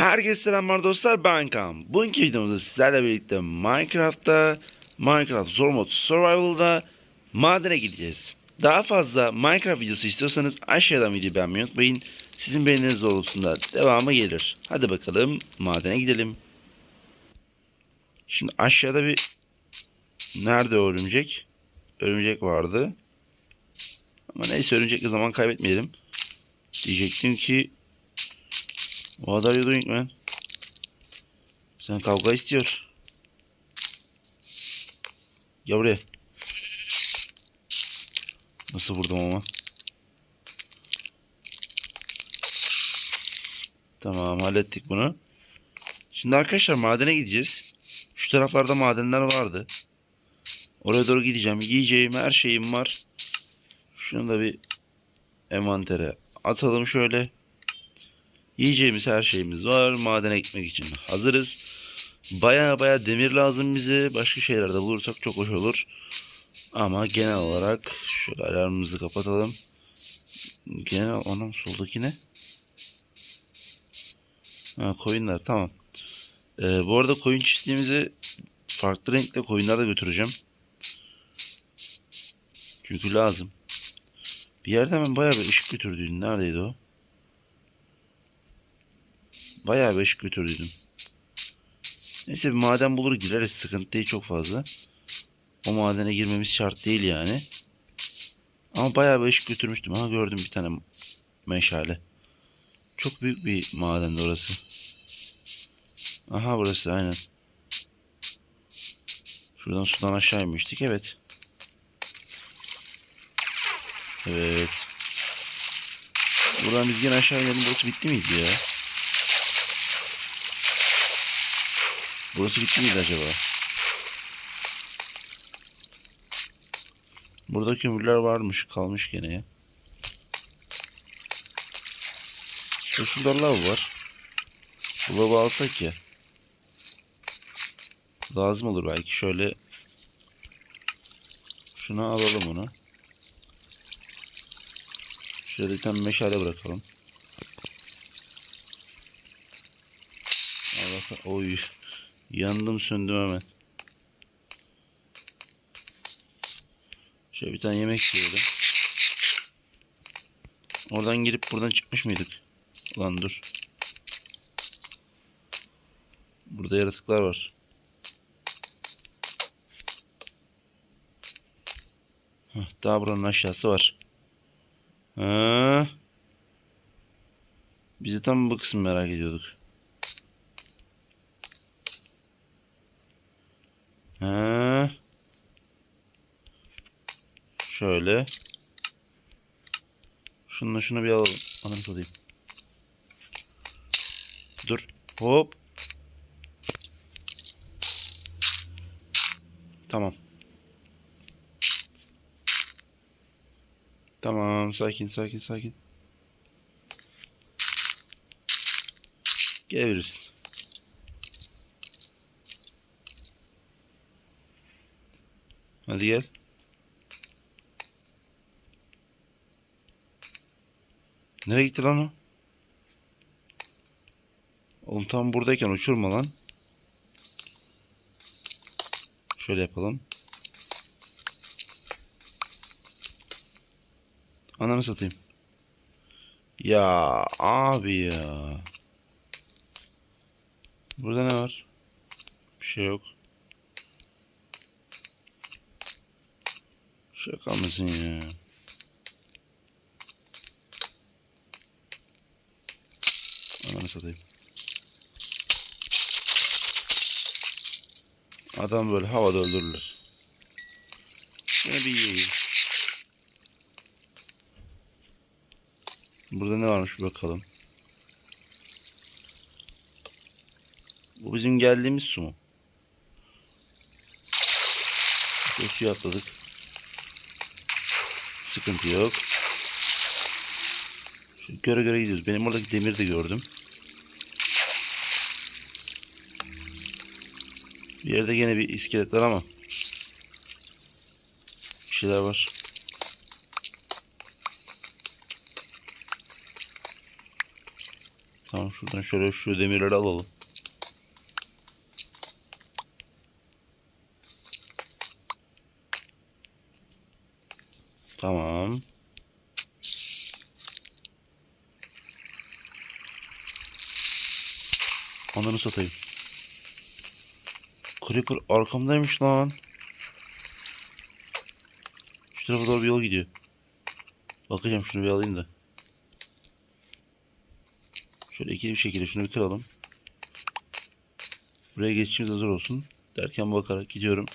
Herkese selamlar dostlar ben Kaan. Bugünkü videomuzda sizlerle birlikte Minecraft'ta Minecraft Zor Mod Survival'da madene gideceğiz. Daha fazla Minecraft videosu istiyorsanız aşağıdan videoyu beğenmeyi unutmayın. Sizin beğeniniz doğrultusunda devamı gelir. Hadi bakalım madene gidelim. Şimdi aşağıda bir nerede örümcek? Örümcek vardı. Ama neyse örümcekle zaman kaybetmeyelim. Diyecektim ki What are you doing man? Sen kavga istiyor. Gel buraya. Nasıl vurdum ama? Tamam hallettik bunu. Şimdi arkadaşlar madene gideceğiz. Şu taraflarda madenler vardı. Oraya doğru gideceğim. Yiyeceğim her şeyim var. Şunu da bir envantere atalım şöyle. Yiyeceğimiz her şeyimiz var. Madene gitmek için hazırız. Baya baya demir lazım bize. Başka şeyler de bulursak çok hoş olur. Ama genel olarak şöyle alarmımızı kapatalım. Genel anam soldaki ne? Ha koyunlar tamam. Ee, bu arada koyun çiftliğimizi farklı renkte koyunlar da götüreceğim. Çünkü lazım. Bir yerden ben bayağı bir ışık götürdüydüm. Neredeydi o? Bayağı bir ışık götürdüydüm. Neyse bir maden bulur gireriz. Sıkıntı değil çok fazla. O madene girmemiz şart değil yani. Ama bayağı bir ışık götürmüştüm. Ha gördüm bir tane meşale. Çok büyük bir madendi orası. Aha burası aynen. Şuradan sudan aşağı inmiştik. Evet. Evet. Buradan biz yine aşağı inelim. Burası bitti miydi ya? Burası bitti miydi acaba? Burada kömürler varmış. Kalmış gene ya. E şurada lav var. Bu lavı alsak ya. Lazım olur belki. Şöyle şunu alalım onu. Şöyle bir meşale bırakalım. Allah oy. Yandım söndüm hemen. Şöyle bir tane yemek yiyelim. Oradan girip buradan çıkmış mıydık? Ulan dur. Burada yaratıklar var. Heh, daha buranın aşağısı var. Ha. Biz de tam bu kısmı merak ediyorduk. Ha. Şöyle. Şununla şunu bir alalım. Anam satayım. Dur. Hop. Tamam. Tamam. Sakin sakin sakin. Gelebilirsin. Hadi gel. Nereye gitti lan o? Oğlum tam buradayken uçurma lan. Şöyle yapalım. Ananı satayım. Ya abi ya. Burada ne var? Bir şey yok. Şaka mısın ya? Ananı satayım. Adam böyle havada öldürülür. Şunu bir yiyeyim. Burada ne varmış bir bakalım. Bu bizim geldiğimiz su mu? Şu suya atladık. Sıkıntı yok. Şu göre göre gidiyoruz. Benim oradaki demiri de gördüm. Bir yerde gene bir iskelet var ama. Bir şeyler var. Tamam şuradan şöyle şu demirleri alalım. Tamam. Ananı satayım. Creeper arkamdaymış lan. Şu tarafa doğru bir yol gidiyor. Bakacağım şunu bir alayım da. Şöyle ikili bir şekilde şunu bir kıralım. Buraya geçişimiz hazır olsun. Derken bakarak gidiyorum.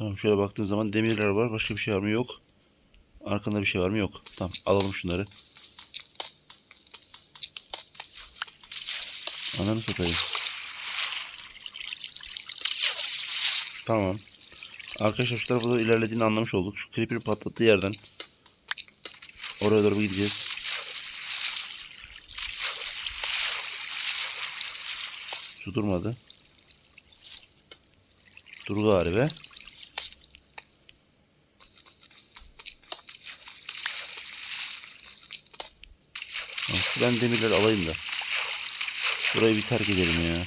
Tamam şöyle baktığım zaman demirler var. Başka bir şey var mı? Yok. Arkanda bir şey var mı? Yok. Tamam alalım şunları. Ananı satayım. Tamam. Arkadaşlar şu tarafa doğru ilerlediğini anlamış olduk. Şu creeper patlattığı yerden oraya doğru gideceğiz. Su durmadı. Dur galiba. Ben demirleri alayım da. Burayı bir terk edelim ya.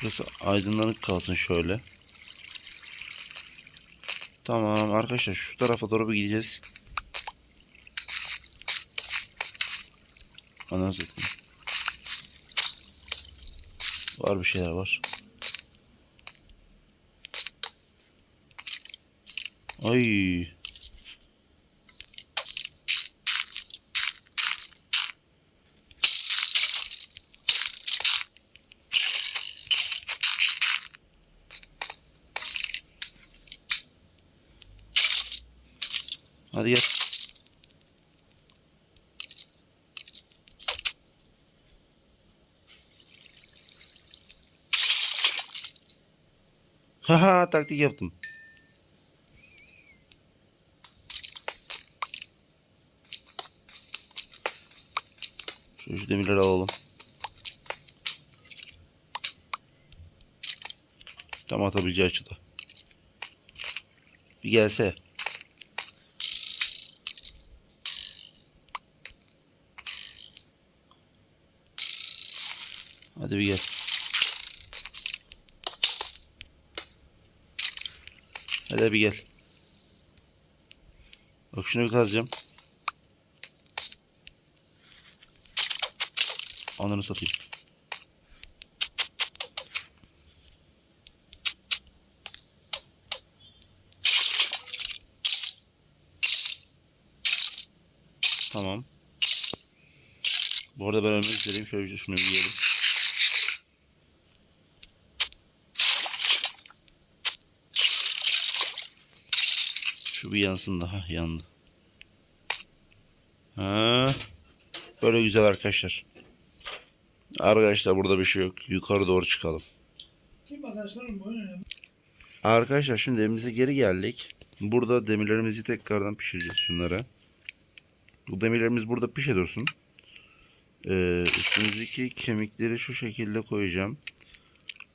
Şurası aydınlanık kalsın şöyle. Tamam arkadaşlar şu tarafa doğru bir gideceğiz. Anasını satayım. Var bir şeyler var. Ay. Hadi gel. Haha taktik yaptım. Şu, şu demirleri alalım. Tam atabileceği açıda. Bir gelse. Hadi bir gel. Hadi bir gel. Bak şunu bir kazacağım. Ananı satayım. Tamam. Bu arada ben ölmek üzereyim. Şöyle şunu bir yiyelim. Bir yansın daha yandı. Ha. Böyle güzel arkadaşlar. Arkadaşlar burada bir şey yok. Yukarı doğru çıkalım. Kim arkadaşlarım. Arkadaşlar şimdi evimize geri geldik. Burada demirlerimizi tekrardan pişireceğiz şunlara. Bu demirlerimiz burada pişe dursun. Ee, üstümüzdeki kemikleri şu şekilde koyacağım.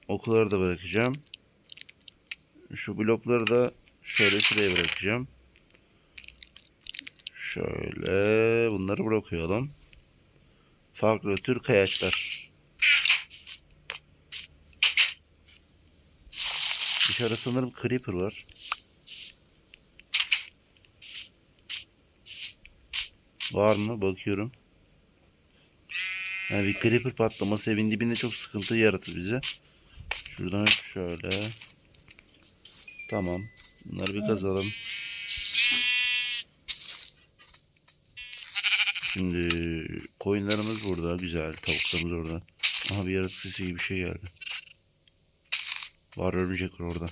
Okuları da bırakacağım. Şu blokları da şöyle şuraya bırakacağım. Şöyle bunları bırakıyorum. Farklı tür kayaçlar. Dışarı sanırım creeper var. Var mı? Bakıyorum. Yani bir creeper patlaması evin dibinde çok sıkıntı yaratır bize. Şuradan şöyle. Tamam. Bunları bir kazalım. Şimdi koyunlarımız burada. Güzel. Tavuklarımız orada. Aha bir yaratık sesi gibi bir şey geldi. Var örümcek var orada.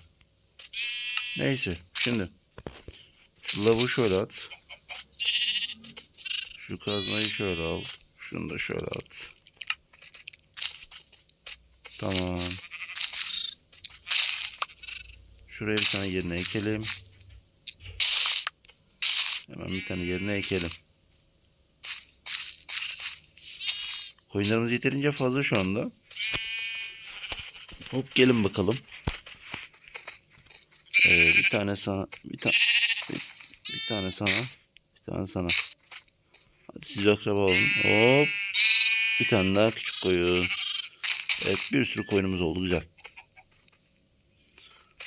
Neyse. Şimdi. Şu lavu şöyle at. Şu kazmayı şöyle al. Şunu da şöyle at. Tamam. Şuraya bir tane yerine ekelim. Hemen bir tane yerine ekelim. Koyunlarımız yeterince fazla şu anda. Hop gelin bakalım. Ee, bir tane sana bir tane bir, bir tane sana. Bir tane sana. Hadi siz akraba olun. Hop. Bir tane daha küçük koyun. Evet bir sürü koyunumuz oldu. Güzel.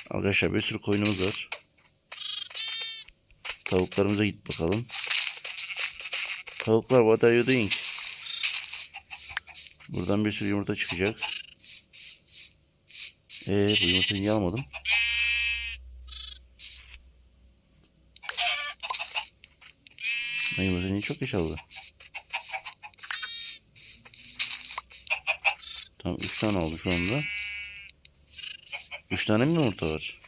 Arkadaşlar bir sürü koyunumuz var. Tavuklarımıza git bakalım. Tavuklar what are you doing? Buradan bir sürü yumurta çıkacak. Ee, bu yumurtayı niye almadım? Ben yumurtayı niye çok geç aldı? Tamam 3 tane oldu şu anda. 3 tane mi yumurta var?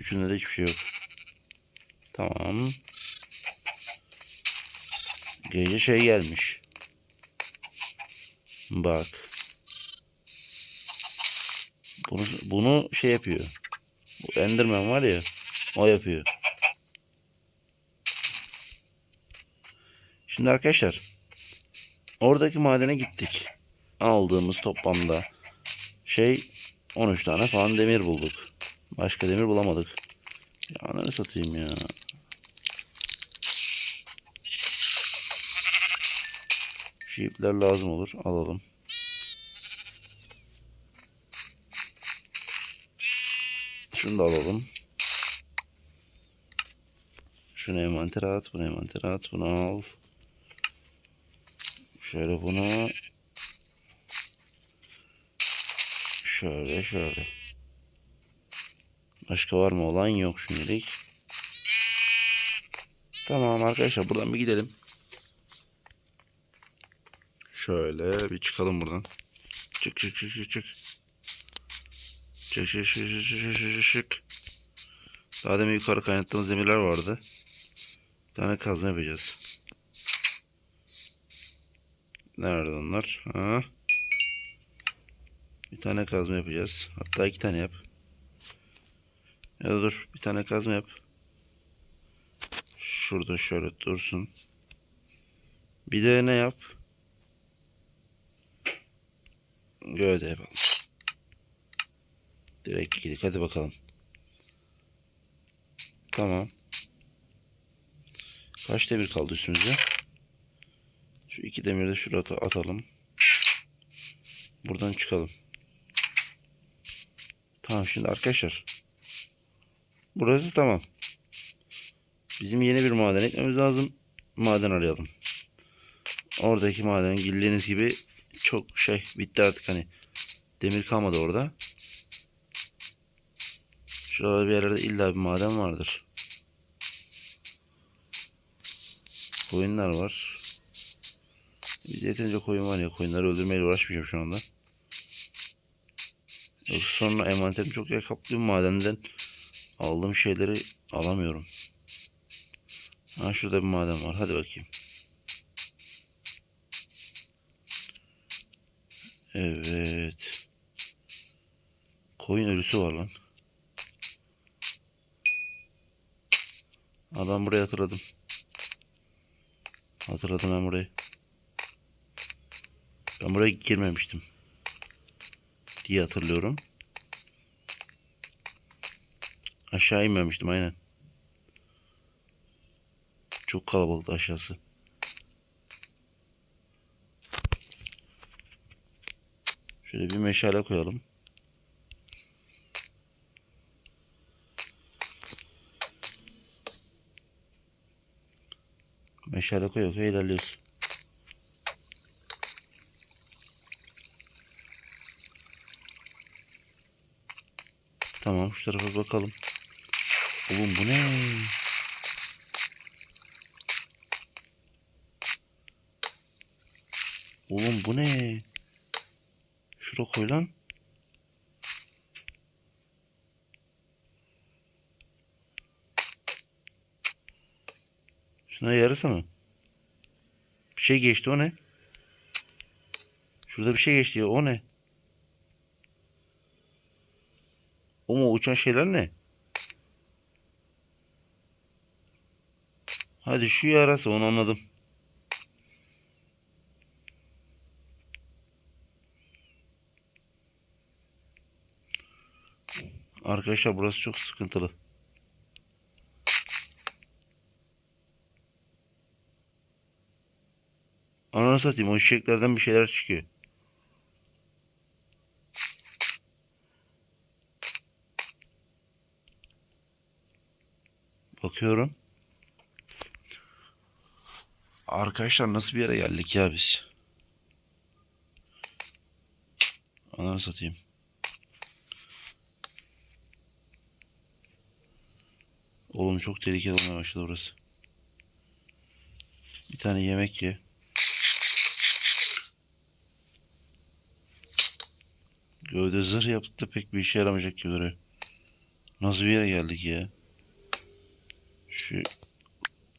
Üçünde de hiçbir şey yok. Tamam. Gece şey gelmiş. Bak. Bunu, bunu şey yapıyor. Bu Enderman var ya. O yapıyor. Şimdi arkadaşlar. Oradaki madene gittik. Aldığımız toplamda şey 13 tane falan demir bulduk. Başka demir bulamadık. Ya ne satayım ya. Şu ipler lazım olur. Alalım. Şunu da alalım. Şunu envantere at. Bunu envantere at. Bunu al. Şöyle bunu. Şöyle şöyle. Başka var mı olan yok şimdilik. Tamam arkadaşlar buradan bir gidelim. Şöyle bir çıkalım buradan. Çık çık çık çık çık. Çık çık çık çık çık çık çık. Daha demin yukarı kaynattığımız demirler vardı. Bir tane kazma yapacağız. Nerede onlar? Ha? Bir tane kazma yapacağız. Hatta iki tane yap. Ya da dur bir tane kazma yap. Şurada şöyle dursun. Bir de ne yap? Yapalım. Direkt gidik hadi bakalım. Tamam. Kaç demir kaldı üstümüzde? Şu iki demiri de şuraya at- atalım. Buradan çıkalım. Tamam şimdi arkadaşlar. Burası tamam. Bizim yeni bir maden ekmemiz lazım. Maden arayalım. Oradaki maden bildiğiniz gibi çok şey bitti artık hani. Demir kalmadı orada. Şurada bir yerlerde illa bir maden vardır. Koyunlar var. Yeterince koyun var ya koyunları öldürmeyle uğraşmayacağım şu anda. Yoksa sonra envanterim çok yer kaplıyor madenden aldığım şeyleri alamıyorum. Ha şurada bir maden var hadi bakayım. Evet. Koyun ölüsü var lan. Ben burayı hatırladım. Hatırladım ben burayı. Ben buraya girmemiştim. Diye hatırlıyorum. Aşağı inmemiştim aynen. Çok kalabalıktı aşağısı. Şöyle bir meşale koyalım. Meşale koya koya ilerliyoruz. Tamam şu tarafa bakalım. Oğlum bu ne? Oğlum bu ne? Lan. Şuna yarısı mı? Bir şey geçti o ne? Şurada bir şey geçti ya o ne? O mu uçan şeyler ne? Hadi şu yarası onu anladım. Arkadaşlar burası çok sıkıntılı. Ananı satayım o çiçeklerden bir şeyler çıkıyor. Bakıyorum. Arkadaşlar nasıl bir yere geldik ya biz? Ananı satayım. Oğlum çok tehlikeli olmaya başladı orası. Bir tane yemek ye. Gövde zırh yaptık da pek bir işe yaramayacak gibi duruyor. Nasıl bir yere geldik ya? Şu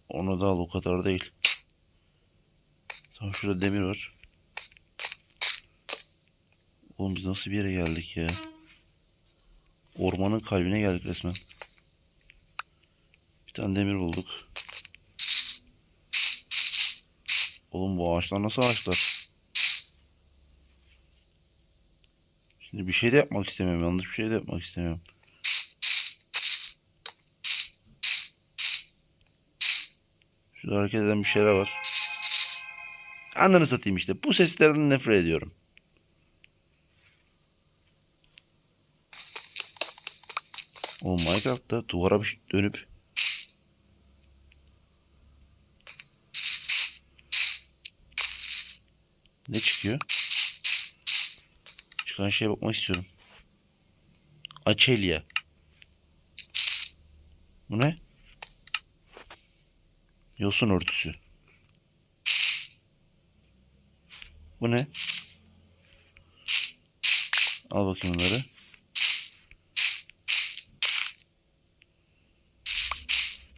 onu da al o kadar değil. Tamam şurada demir var. Oğlum biz nasıl bir yere geldik ya? Ormanın kalbine geldik resmen. Bir tane demir bulduk. Oğlum bu ağaçlar nasıl ağaçlar? Şimdi bir şey de yapmak istemiyorum. Yanlış bir şey de yapmak istemiyorum. Şurada hareket eden bir şeyler var. Ananı satayım işte. Bu seslerden nefret ediyorum. O Minecraft'ta duvara bir şey dönüp ne çıkıyor? Çıkan şeye bakmak istiyorum. Açelya. Bu ne? Yosun örtüsü. Bu ne? Al bakayım bunları.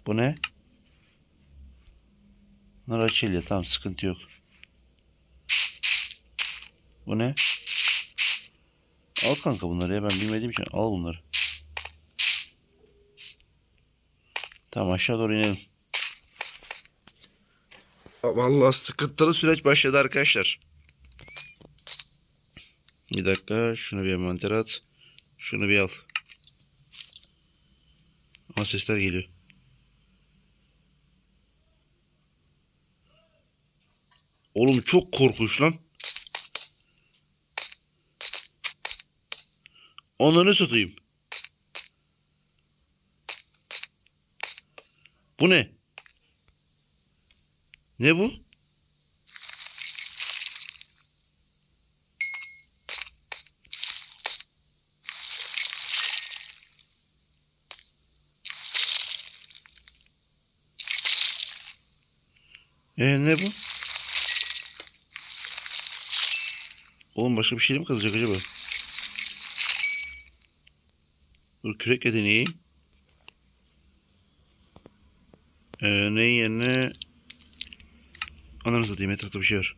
Bu ne? Bunlar açelya. Tamam sıkıntı yok. Bu ne? Al kanka bunları ya ben bilmediğim için al bunları. Tamam aşağı doğru inelim. Vallahi sıkıntılı süreç başladı arkadaşlar. Bir dakika şunu bir envanter at. Şunu bir al. Ama sesler geliyor. Oğlum çok korkunç lan. Onları satayım. Bu ne? Ne bu? E ne bu? Oğlum başka bir şey mi kazacak acaba? Dur kürekle deneyeyim. Ee, ne yerine... Ananı satayım etrafta bir şey var.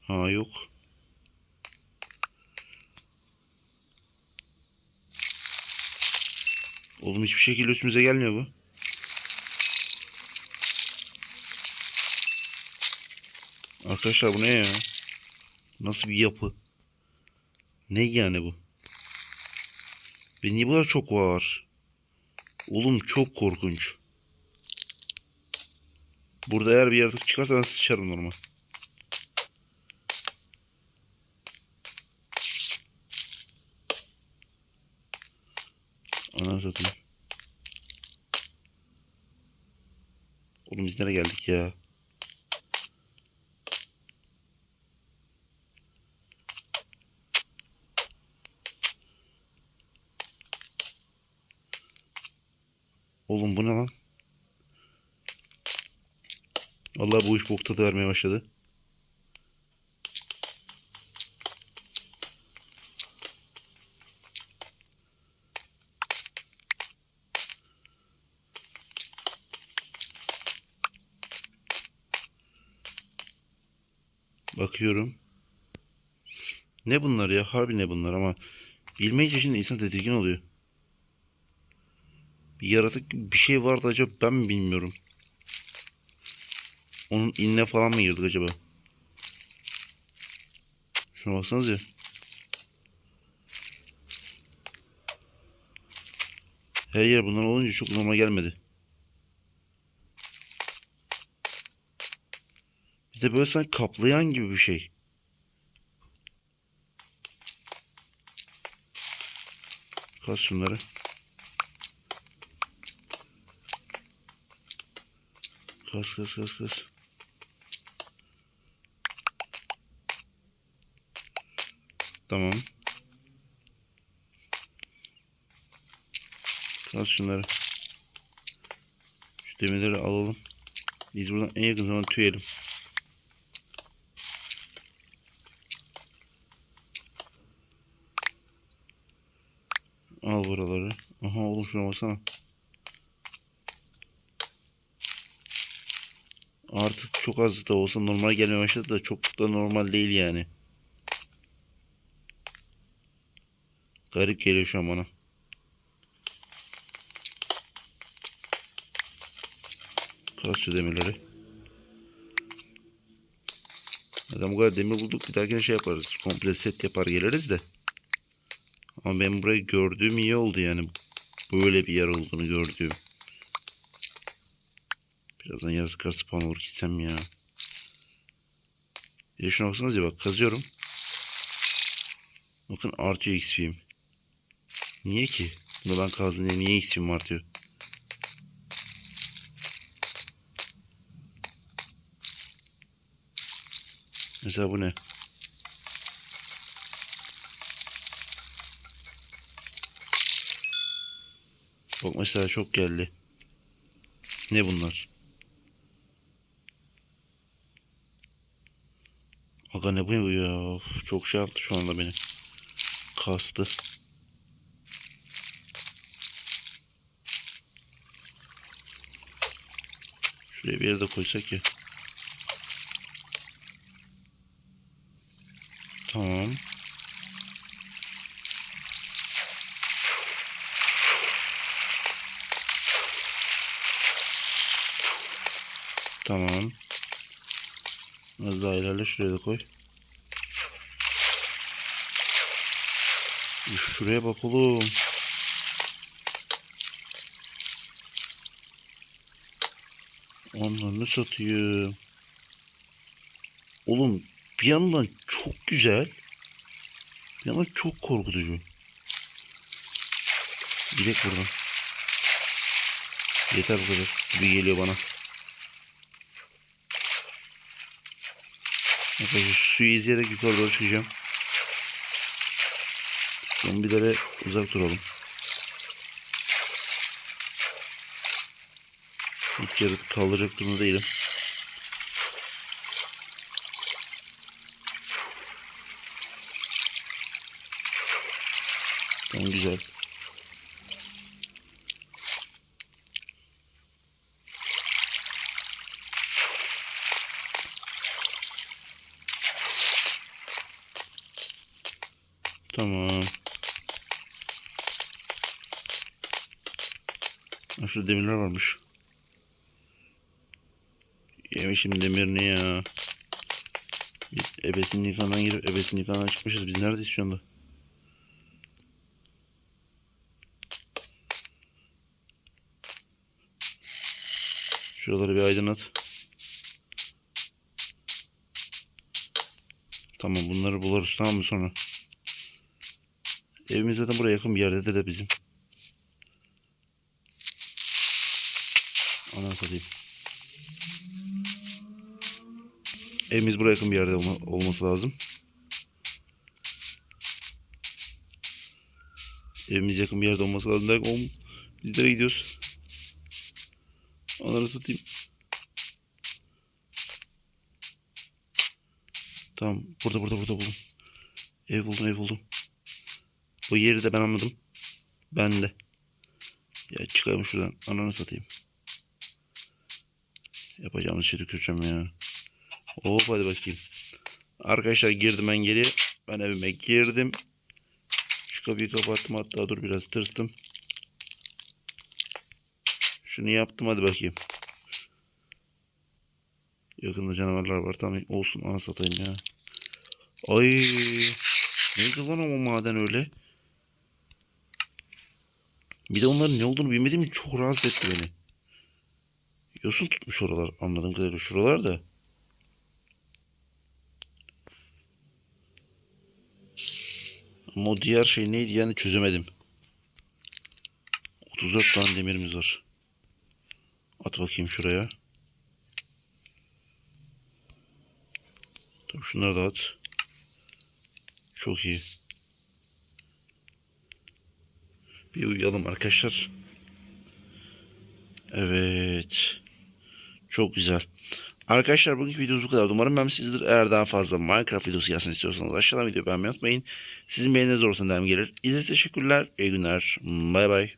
Ha yok. Oğlum hiçbir şekilde üstümüze gelmiyor bu. Arkadaşlar bu ne ya? Nasıl bir yapı? Ne yani bu? Ve niye bu kadar çok var? Oğlum çok korkunç. Burada eğer bir yaratık çıkarsa ben sıçarım normal. Anam satayım. Oğlum biz nereye geldik ya? Oğlum bu ne lan? Vallahi bu iş bok tadı vermeye başladı. Bakıyorum. Ne bunlar ya? Harbi ne bunlar ama bilmeyince şimdi insan tedirgin oluyor. Bir yaratık bir şey vardı acaba ben mi bilmiyorum. Onun inine falan mı girdik acaba? Şuna baksanız ya. Her yer bundan olunca çok normal gelmedi. İçinde böyle sanki kaplayan gibi bir şey. Kas şunları. Kas kas kas kas. Tamam. Kas şunları. Şu demirleri alalım. Biz buradan en yakın zamanda tüyelim. Al buraları. Aha oğlum şuna baksana. Artık çok az da olsa normal gelmeye başladı da çok da normal değil yani. Garip geliyor şu an bana. Kas şu demirleri. Neden bu kadar demir bulduk bir dahakine şey yaparız. Komple set yapar geliriz de. Ama ben burayı gördüğüm iyi oldu yani. Böyle bir yer olduğunu gördüğüm. Birazdan yarısı kar spawn olur gitsem ya. Bir de şuna baksanıza bak kazıyorum. Bakın artıyor XP'm. Niye ki? Bunu ben kazdım diye niye XP'm artıyor? Mesela bu ne? Bak mesela çok geldi. Ne bunlar? Aga ne bu ya? Çok şey yaptı şu anda beni. Kastı. Şuraya bir yere de koysak ya. Tamam. Tamam. Az daha ilerle şuraya da koy. Üf, Şuraya bak oğlum. Onları satıyor. Oğlum bir yandan çok güzel. Bir yandan çok korkutucu. Gidek buradan. Yeter bu kadar gibi geliyor bana. Arkadaşlar suyu izleyerek yukarı doğru çıkacağım. Zombilere uzak duralım. Hiç yaratık kaldıracak durumda değilim. Tamam güzel. Tamam. Şurada demirler varmış. Yemişim demirini ya. Biz ebesinin yıkandan girip ebesinin yıkandan çıkmışız. Biz neredeyiz şu anda? Şuraları bir aydınlat. Tamam bunları buluruz tamam mı sonra? Evimiz zaten buraya yakın bir yerdedir de bizim. Anam satayım. Evimiz buraya yakın bir yerde olma- olması lazım. Evimiz yakın bir yerde olması lazım derken oğlum biz nereye gidiyoruz? Ananı satayım. Tamam burada burada burada buldum. Ev buldum ev buldum. Bu yeri de ben anladım. Ben de. Ya çıkayım şuradan. Ananı satayım. Yapacağımız şeyi tüküreceğim ya. Hop hadi bakayım. Arkadaşlar girdim ben geri. Ben evime girdim. Şu kapıyı kapattım hatta dur biraz tırstım. Şunu yaptım hadi bakayım. Yakında canavarlar var tamam olsun ana satayım ya. Ay neydi lan ama maden öyle. Bir de onların ne olduğunu bilmediğim için çok rahatsız etti beni. Yosun tutmuş oralar anladığım kadarıyla şuralar da. Ama o diğer şey neydi yani çözemedim. 34 tane demirimiz var. At bakayım şuraya. Tabii şunları da at. Çok iyi. Bir uyuyalım arkadaşlar. Evet. Çok güzel. Arkadaşlar bugünkü videomuz bu kadar. Umarım beğenmişsinizdir. Eğer daha fazla Minecraft videosu gelsin istiyorsanız aşağıdan videoyu beğenmeyi unutmayın. Sizin beğeniniz olursa devam gelir. İzlediğiniz teşekkürler. İyi günler. Bay bay.